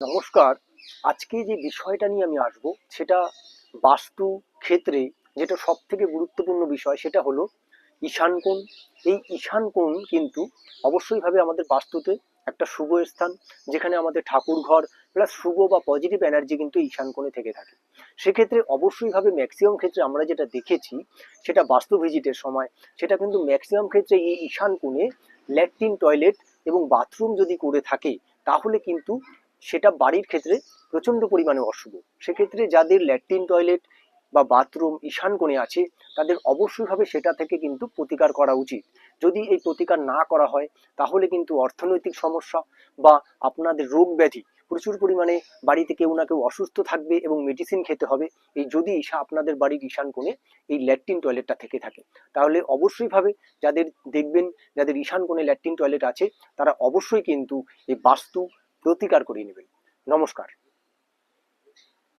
নমস্কার। আজকে যে বিষয়টা নিয়ে আমি আসব, সেটা বাস্তু ক্ষেত্রে যেটা সব থেকে গুরুত্বপূর্ণ বিষয়, সেটা হলো ঈশান কোণ। এই ঈশান কোণ কিন্তু অবশ্যইভাবে আমাদের বাস্তুতে একটা শুভ স্থান, যেখানে আমাদের ঠাকুর ঘর প্লাস শুভ বা পজিটিভ এনার্জি কিন্তু ঈশান কোণে থেকে থাকে। সেক্ষেত্রে অবশ্যইভাবে ম্যাক্সিমাম ক্ষেত্রে আমরা যেটা দেখেছি, সেটা বাস্তু ভিজিটের সময়। সেটা কিন্তু ম্যাক্সিমাম ক্ষেত্রে এই ঈশান কোণে ল্যাট্রিন টয়লেট এবং বাথরুম যদি করে থাকে, তাহলে কিন্তু সেটা বাড়ির ক্ষেত্রে প্রচণ্ড পরিমাণে অশুভ। সেক্ষেত্রে যাদের ল্যাট্রিন টয়লেট বা বাথরুম ঈশান কোণে আছে, তাদের অবশ্যইভাবে সেটা থেকে কিন্তু প্রতিকার করা উচিত। যদি এই প্রতিকার না করা হয়, তাহলে কিন্তু অর্থনৈতিক সমস্যা বা আপনাদের রোগ ব্যাধি প্রচুর পরিমাণে বাড়িতে কেউ না কেউ অসুস্থ থাকবে এবং মেডিসিন খেতে হবে। এই যদি ঈশা আপনাদের বাড়ির ঈশান কোণে এই ল্যাট্রিন টয়লেটটা থেকে থাকে। তাহলে অবশ্যইভাবে যাদের দেখবেন, যাদের ঈশান কোণে ল্যাট্রিন টয়লেট আছে, তারা অবশ্যই কিন্তু এই বাস্তু প্রতিকার করিয়ে নেবেন। নমস্কার।